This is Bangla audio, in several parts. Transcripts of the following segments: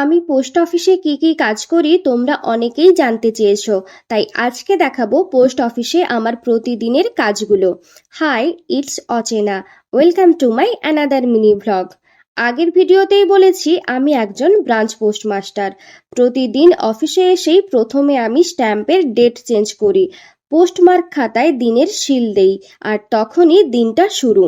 আমি পোস্ট অফিসে কি কি কাজ করি তোমরা অনেকেই জানতে চেয়েছো। তাই আজকে দেখাবো পোস্ট অফিসে আমার প্রতিদিনের কাজগুলো। হাই, ইটস অচেনা। Welcome to my another mini vlog আগের ভিডিওতেই বলেছি, আমি একজন ব্রাঞ্চ পোস্টমাস্টার। প্রতিদিন অফিসে এসেই প্রথমে আমি স্ট্যাম্পের ডেট চেঞ্জ করি। পোস্টমার্ক খাতায় দিনের শিল দেই, আর তখনই দিনটা শুরু।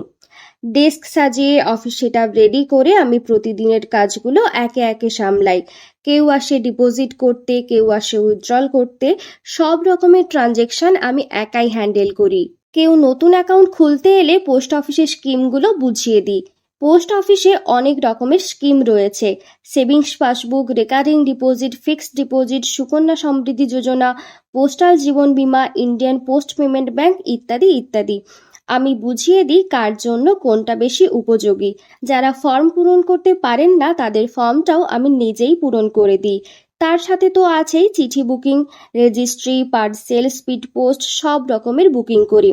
ডেস্ক সাজিয়ে অফিস সেট রেডি করে আমি প্রতিদিনের কাজগুলো একে একে সামলাই। কেউ আসে ডিপোজিট করতে, কেউ আসে উইথড্রল করতে, সব রকমের ট্রানজেকশন আমি একাই হ্যান্ডেল করি। কেউ নতুন অ্যাকাউন্ট খুলতে এলে পোস্ট অফিসের স্কিমগুলো বুঝিয়ে দিই। পোস্ট অফিসে অনেক রকমের স্কিম রয়েছে। Savings passbook recurring deposit fixed deposit Sukanya Samriddhi Yojana postal Jeevan Bima Indian Post payment bank ইত্যাদি ইত্যাদি। আমি বুঝিয়ে দিই কার জন্য কোনটা বেশি উপযোগী। যারা ফর্ম পূরণ করতে পারেন না, তাদের ফর্মটাও আমি নিজেই পূরণ করে দিই। তার সাথে তো আছেই চিঠি booking, registry, parcel, speed post, সব রকমের বুকিং করি।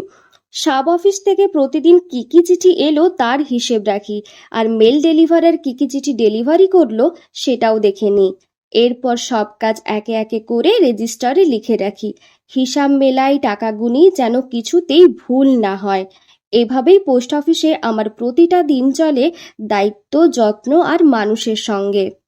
সাব অফিস থেকে প্রতিদিন কি কি চিঠি এলো তার হিসেব রাখি। আর মেল ডেলিভারের কি কি চিঠি ডেলিভারি করল, সেটাও দেখে নিই। এরপর সব কাজ একে একে করে রেজিস্টারে লিখে রাখি। হিসাব মেলাই টাকা গুনি যেন কিছুতেই ভুল না হয়। এভাবেই পোস্ট অফিসে আমার প্রতিটা দিন চলে দায়িত্ব, যত্ন আর মানুষের সঙ্গে।